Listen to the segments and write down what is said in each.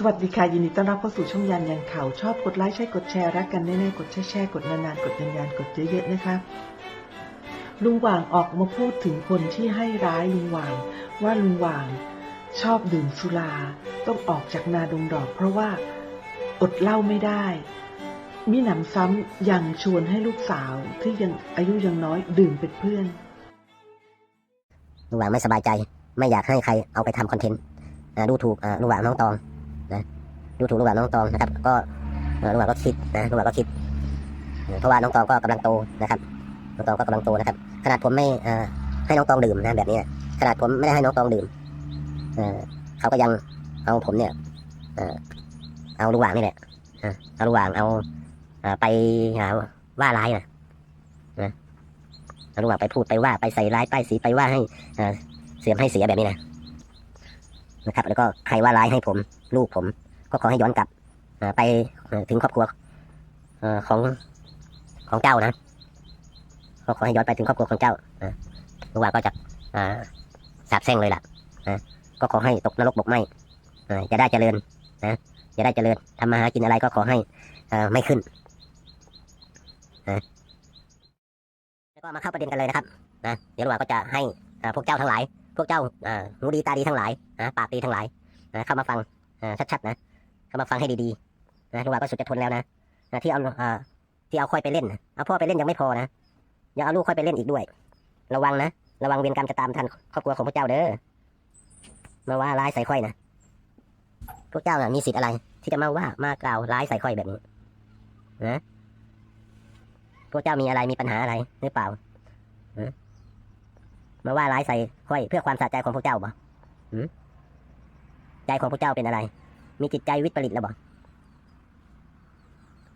สวัสดีค่ะ ยินดีต้อนรับเข้าสู่ช่องยันยันข่าวชอบกดไลค์ใช่กดแชร์รักกันแน่ๆกดแชร์แชร์กดนานๆกดยันยันกดเยอะๆนะคะลุงหว่างออกมาพูดถึงคนที่ให้ร้ายลุงหว่าง ว่าลุงหว่างชอบดื่มสุราต้องออกจากนาดงดอก เพราะว่าอดเหล้าไม่ได้ มีหนำซ้ำยังชวนให้ลูกสาวที่ยังอายุยังน้อยดื่มเป็นเพื่อนลุงหวางไม่สบายใจ ไม่อยากให้ใครเอาไปทำคอนเทนต์ดูถูกลุงหวางน้องตอง ดูถูกลุงหวางน้องตองนะครับ ก็ลุงหวางก็คิดนะลุงหวางก็คิด เพราะว่าน้องตองก็กำลังโตนะครับน้องตองก็กำลังโตนะครับ ขนาดผมไม่ให้น้องตองดื่มนะแบบนี้ขนาดผมไม่ได้ให้น้องตองดื่มเขาก็ยังเอาผมเนี่ยเอาลุงหวางนี่แหละเอาลุงหวางเอาไปหาว่าร้ายนะเอาลุงหวางไปพูดไปว่าไปใส่ร้ายป้ายสีไปว่าให้เสียมให้เสียแบบนี้นะนะครับ แล้วก็ใครว่าร้ายให้ผม ลูกผม ก็ขอให้ย้อนกลับเอ่อไปเอ่อถึงครอบครัวเอ่อของของเจ้านะก็ขอให้ย้อนไปถึงครอบครัวของเจ้านะลุงว่าก็จะอ่าสาบแช่งเลยล่ะนะก็ขอให้ตกนรกบกไหมเอ่อจะได้เจริญนะจะได้เจริญทำมาหากินอะไรก็ขอให้เอ่อไม่ขึ้นนะแล้วก็มาเข้าประเด็นกันเลยนะครับนะเดี๋ยวลุงว่าก็จะให้อ่าพวกเจ้าทั้งหลาย พวกเจ้าอ่าหูดีตาดีทั้งหลายนะปากดีทั้งหลายนะเข้ามาฟังอ่าชัดๆนะ เข้ามาฟังให้ดีๆนะลุงว่าก็สุดจะทนแล้วนะนะที่เอาอ่าที่เอาค่อยไปเล่นเอาพ่อไปเล่นยังไม่พอนะยังเอาลูกค่อยไปเล่นอีกด้วย ระวังนะระวังเวรกรรมจะตามทันครอบครัวของพวกเจ้าเด้อมาว่าร้ายใส่ค่อยนะพวกเจ้าน่ะมีสิทธิ์อะไร ที่จะมาว่ามากล่าวร้ายใส่ค่อยแบบนี้นะพวกเจ้ามีอะไรมีปัญหาอะไรหรือเปล่ามาว่าร้ายใส่ค่อยเพื่อความสะใจของพวกเจ้าบ่ใจของพวกเจ้าเป็นอะไร มีจิตใจวิปริตแล้วบ่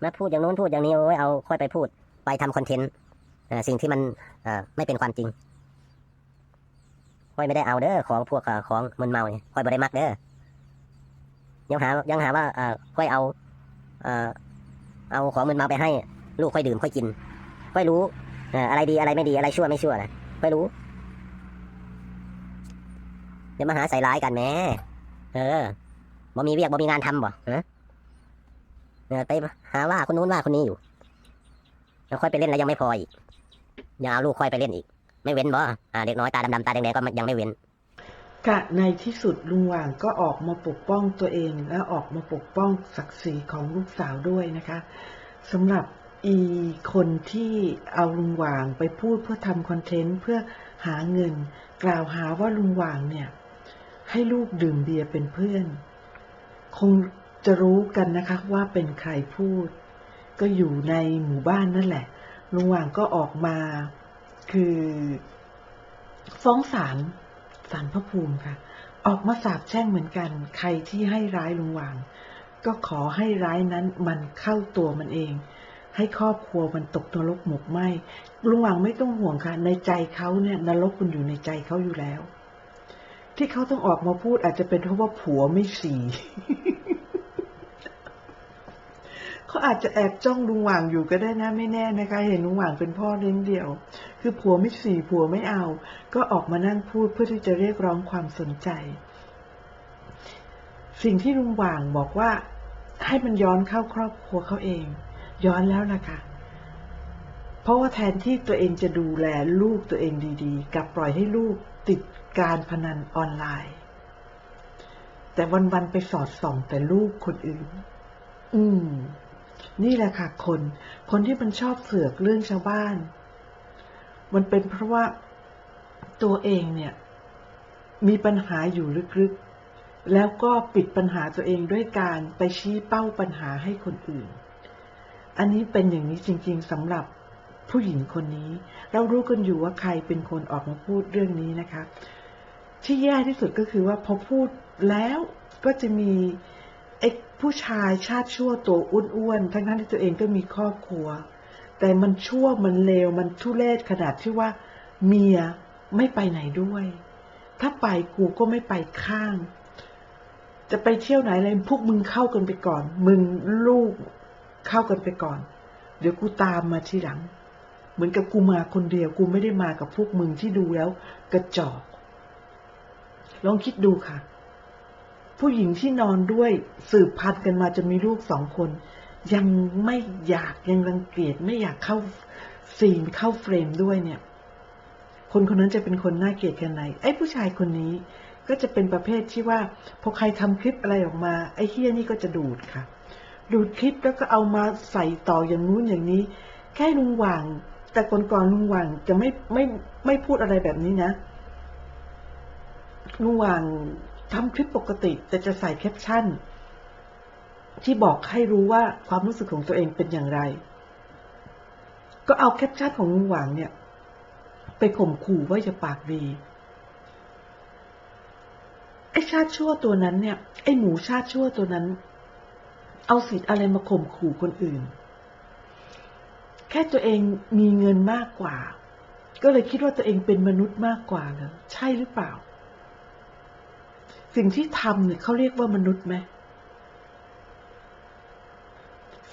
มาพูดอย่างโน้นพูดอย่างนี้โอ้ยเอาค่อยไปพูด ไปทำคอนเทนต์สิ่งที่มันไม่เป็นความจริงค่อยไม่ได้เอาเด้อของพวกของมึนเมาเนี่ยค่อยบ่ได้มักเด้อยังหายังหาว่าค่อยเอาเอาของมึนเมาไปให้ ลูกค่อยดื่มค่อยกิน ค่อยรู้อะไรดีอะไรไม่ดีอะไรชั่วไม่ชั่วนะค่อยรู้เดี๋ยวมาหาใส่ร้ายกันแม่เออ บ่มีเวียกบ่มีงานทำบ่ฮะเออไปหาว่าคนนู้นว่าคนนี้อยู่ แล้วค่อยไปเล่นแล้วยังไม่พออีกอย่าเอาลูกค่อยไปเล่นอีก ไม่เว้นบ่อ่าเด็กน้อยตาดำๆตาแดงๆก็ยังไม่เว้นกะในที่สุดลุงหว่างก็ออกมาปกป้องตัวเองและออกมาปกป้องศักดิ์ศรีของลูกสาวด้วยนะคะสำหรับอีคนที่เอาลุงหว่างไปพูดเพื่อทำคอนเทนต์เพื่อหาเงิน กล่าวหาว่าลุงหว่างเนี่ย ให้ลูกดื่มเบียร์เป็นเพื่อน คงจะรู้กันนะคะว่าเป็นใครพูด ก็อยู่ในหมู่บ้านนั่นแหละลุงหว่างก็ออกมา คือฟ้องศาลศาลพระภูมิค่ะ ออกมาสาบแช่งเหมือนกัน ใครที่ให้ร้ายลุงหว่าง ก็ขอให้ร้ายนั้นมันเข้าตัวมันเอง ให้ครอบครัวมันตกนรกหมกไหมลุงหว่างไม่ต้องห่วงค่ะ ในใจเขาเนี่ยนรกมันอยู่ในใจเขาอยู่แล้ว ที่เขาต้องออกมาพูดอาจจะเป็นเพราะว่าผัวไม่สีเขาอาจจะแอบจ้องลุงหว่างอยู่ก็ได้นะไม่แน่นะคะ เห็นลุงหว่างเป็นพ่อเลี้ยงเดี่ยว คือผัวไม่สีผัวไม่เอา ก็ออกมานั่งพูดเพื่อที่จะเรียกร้องความสนใจ สิ่งที่ลุงหว่างบอกว่า ให้มันย้อนเข้าครอบครัวเขาเอง ย้อนแล้วนะคะเพราะว่าแทนที่ตัวเองจะดูแลลูกตัวเองดีๆกลับปล่อยให้ลูกติด การพนันออนไลน์ แต่วันๆไปสอดส่องแต่ลูกคนอื่น อืม นี่แหละค่ะคน คนที่มันชอบเสือกเรื่องชาวบ้าน มันเป็นเพราะว่าตัวเองเนี่ย มีปัญหาอยู่ลึกๆ แล้วก็ปิดปัญหาตัวเองด้วยการไปชี้เป้าปัญหาให้คนอื่น อันนี้เป็นอย่างนี้จริง ๆสำหรับผู้หญิงคนนี้ เรารู้กันอยู่ว่าใครเป็นคนออกมาพูดเรื่องนี้นะคะ ที่แย่ที่สุดก็คือว่าพอพูดแล้วก็จะมีไอ้ผู้ชายชาติชั่วตัวอ้วนๆ ทั้งๆที่ตัวเองก็มีครอบครัว แต่มันชั่วมันเลวมันทุเลศขนาดที่ว่า เมียไม่ไปไหนด้วย ถ้าไปกูก็ไม่ไปข้าง จะไปเที่ยวไหนอะไรพวกมึงเข้ากันไปก่อน มึงลูกเข้ากันไปก่อน เดี๋ยวกูตามมาทีหลัง เหมือนกับกูมาคนเดียวกูไม่ได้มากับพวกมึงที่ดูแล้ว กระจอก ลองคิดดูค่ะ ผู้หญิงที่นอนด้วยสืบพันธุ์กันมาจนมีลูกสองคน ยังไม่อยากยังรังเกียจไม่อยากเข้าซีนเข้าเฟรมด้วยเนี่ย คนคนนั้นจะเป็นคนน่าเกลียดกันไหนไอ้ผู้ชายคนนี้ก็จะเป็นประเภทที่ว่าพอใครทำคลิปอะไรออกมา ไอ้เฮี้ยนี่ก็จะดูดค่ะ ดูดคลิปแล้วก็เอามาใส่ต่ออย่างนู้นอย่างนี้ แค่ลุงหว่าง แต่ก่อนๆลุงหว่างจะไม่ไม่ไม่พูดอะไรแบบนี้นะ ลุงหว่างทำคลิปปกติ แต่จะใส่แคปชั่น ที่บอกให้รู้ว่าความรู้สึกของตัวเองเป็นอย่างไร ก็เอาแคปชั่นของลุงหว่างเนี่ย ไปข่มขู่ว่าจะปากดีไอ้ชาติชั่วตัวนั้นเนี่ย ไอ้หมูชาติชั่วตัวนั้น เอาสิทธิ์อะไรมาข่มขู่คนอื่น แค่ตัวเองมีเงินมากกว่า ก็เลยคิดว่าตัวเองเป็นมนุษย์มากกว่าเหรอใช่หรือเปล่า สิ่งที่ทำเนี่ยเขาเรียกว่ามนุษย์ไหม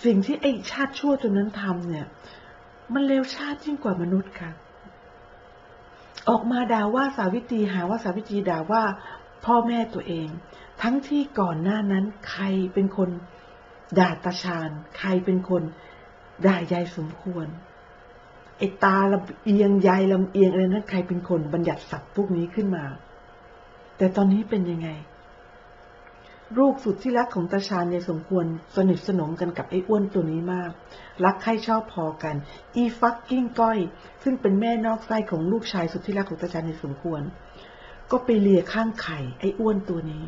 สิ่งที่ไอ้ชาติชั่วตัวนั้นทำเนี่ย มันเลวชาติยิ่งกว่ามนุษย์ค่ะ ออกมาด่าว่าสาวิตรีหาว่าสาวิตรีด่าว่าพ่อแม่ตัวเอง ทั้งที่ก่อนหน้านั้น ใครเป็นคนด่าตาชาญ ใครเป็นคนด่ายายสมควรไอ้ตาลำเอียงยายลำเอียงอะไรนั้นใครเป็นคนบัญญัติศัพท์พวกนี้ขึ้นมา แต่ตอนนี้เป็นยังไง ลูกสุดที่รักของตาชาญยายสมควรสนิทสนมกันกับไอ้อ้วนตัวนี้มาก รักใครชอบพอกัน อีฟักกิ้งก้อย ซึ่งเป็นแม่นอกไส้ของลูกชายสุดที่รักของตาชาญยายสมควร ก็ไปเลียข้างไข่ไอ้อ้วนตัวนี้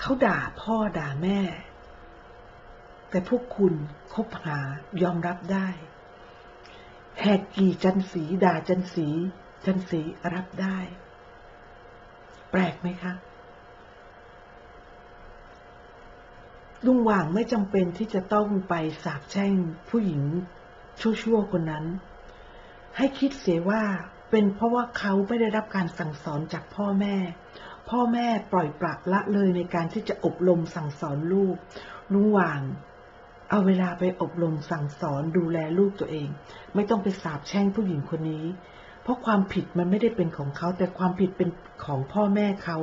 เขาด่าพ่อด่าแม่ แต่พวกคุณคบหายอมรับได้ แหกกี่จันสีด่าจันสี จันสีรับได้ แปลกไหมคะลุงหว่างไม่จำเป็นที่จะต้องไปสาบแช่งผู้หญิงชั่วๆคนนั้น ให้คิดเสียว่าเป็นเพราะว่าเขาไม่ได้รับการสั่งสอนจากพ่อแม่ พ่อแม่ปล่อยปละละเลยในการที่จะอบรมสั่งสอนลูกลุงหว่าง เอาเวลาไปอบรมสั่งสอนดูแลลูกตัวเอง ไม่ต้องไปสาบแช่งผู้หญิงคนนี้ เพราะความผิดมันไม่ได้เป็นของเขาแต่ความผิดเป็นของพ่อแม่เขา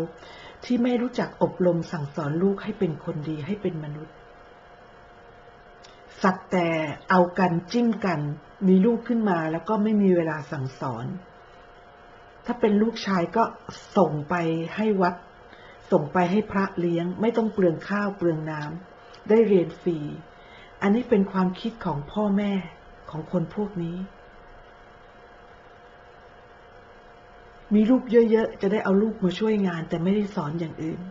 ที่ไม่รู้จักอบรมสั่งสอนลูกให้เป็นคนดีให้เป็นมนุษย์ สักแต่เอากันจิ้มกัน มีลูกขึ้นมาแล้วก็ไม่มีเวลาสั่งสอน ถ้าเป็นลูกชายก็ส่งไปให้วัด ส่งไปให้พระเลี้ยง ไม่ต้องเปลืองข้าวเปลืองน้ำได้เรียนฟรี อันนี้เป็นความคิดของพ่อแม่ของคนพวกนี้ มีลูกเยอะๆ จะได้เอาลูกมาช่วยงาน แต่ไม่ได้สอนอย่างอื่น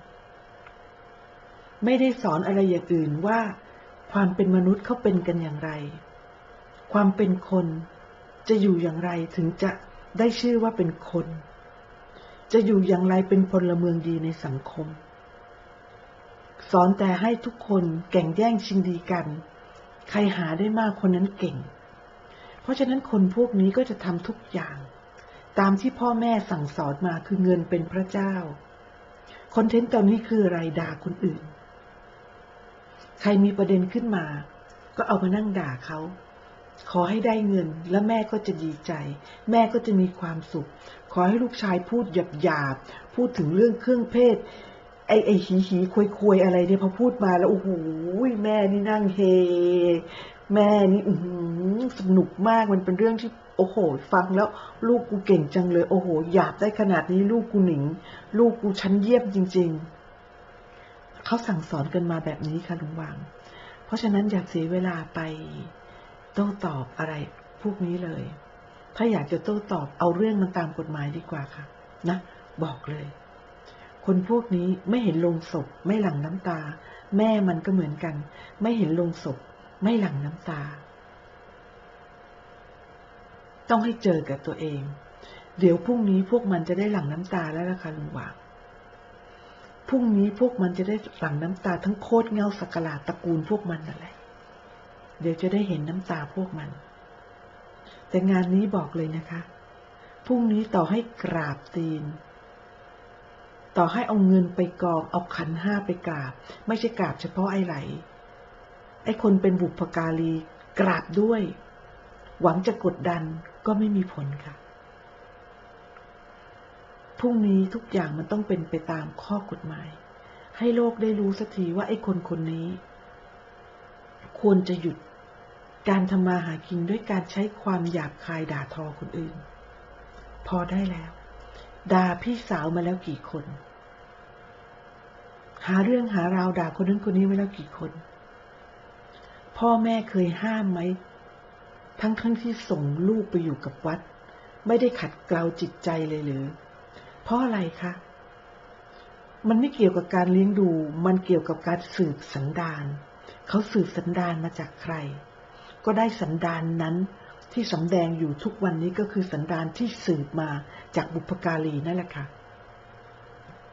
ไม่ได้สอนอะไรอย่างอื่นว่า ความเป็นมนุษย์เขาเป็นกันอย่างไร ความเป็นคนจะอยู่อย่างไรถึงจะได้ชื่อว่าเป็นคน จะอยู่อย่างไรเป็นพลเมืองดีในสังคม สอนแต่ให้ทุกคนแก่งแย่งชิงดีกัน ใครหาได้มากคนนั้นเก่ง เพราะฉะนั้นคนพวกนี้ก็จะทำทุกอย่าง ตามที่พ่อแม่สั่งสอนมาคือเงินเป็นพระเจ้า คอนเทนต์ตอนนี้คืออะไรด่าคนอื่น ใครมีประเด็นขึ้นมา ก็เอามานั่งด่าเขา ขอให้ได้เงินแล้วแม่ก็จะดีใจ แม่ก็จะมีความสุข ขอให้ลูกชายพูดหยาบหยาบๆพูดถึงเรื่องเครื่องเพศ ไอ้ไอ้หีหีควยควยอะไรเนี่ยพอพูดมาแล้วโอ้โหแม่นี่นั่งเฮ แม่นี่อือหือสนุกมากมันเป็นเรื่องที่โอ้โห ฟังแล้วลูกกูเก่งจังเลย โอ้โหหยาบได้ขนาดนี้ลูกกูหนิง ลูกกูชั้นเยี่ยมจริง ๆ เขาสั่งสอนกันมาแบบนี้ค่ะลุงวางเพราะฉะนั้นอย่าเสียเวลาไปโต้ตอบอะไรพวกนี้เลย ถ้าอยากจะโต้ตอบเอาเรื่องมันตามกฎหมายดีกว่าค่ะ นะ บอกเลย คนพวกนี้ไม่เห็นลงศพ ไม่หลั่งน้ำตา แม่มันก็เหมือนกัน ไม่เห็นลงศพ ไม่หลั่งน้ำตา ต้องให้เจอกับตัวเอง เดี๋ยวพรุ่งนี้พวกมันจะได้หลั่งน้ำตาแล้วล่ะค่ะลุงหวางพรุ่งนี้พวกมันจะได้หลั่งน้ำตาทั้งโคตรเงาสักกลาดตระกูลพวกมันนั่นแหละเดี๋ยวจะได้เห็นน้ำตาพวกมัน แต่งานนี้บอกเลยนะคะ พรุ่งนี้ต่อให้กราบตีน ต่อให้เอาเงินไปกองเอาขันห้าไปกราบ ไม่ใช่กราบเฉพาะไอ้ไหล ไอ้คนเป็นบุพการีกราบด้วย หวังจะกดดันก็ไม่มีผลค่ะพรุ่งนี้ทุกอย่างมันต้องเป็นไปตามข้อกฎหมาย ให้โลกได้รู้สักทีว่าไอ้คนคนนี้ ควรจะหยุดการทำมาหากินด้วยการใช้ความหยาบคายด่าทอคนอื่น พอได้แล้ว ด่าพี่สาวมาแล้วกี่คน หาเรื่องหาราวด่าคนนั้นคนนี้ไว้แล้วกี่คน พ่อแม่เคยห้ามไหม ทั้งทั้งที่ส่งลูกไปอยู่กับวัด ไม่ได้ขัดเกลาจิตใจเลยหรือ เพราะอะไรคะ มันไม่เกี่ยวกับการเลี้ยงดู มันเกี่ยวกับการสืบสันดาน เขาสืบสันดานมาจากใคร ก็ได้สันดานนั้น ที่สำแดงอยู่ทุกวันนี้ก็คือสันดานที่สืบมาจากบุพการีนั่นแหละค่ะ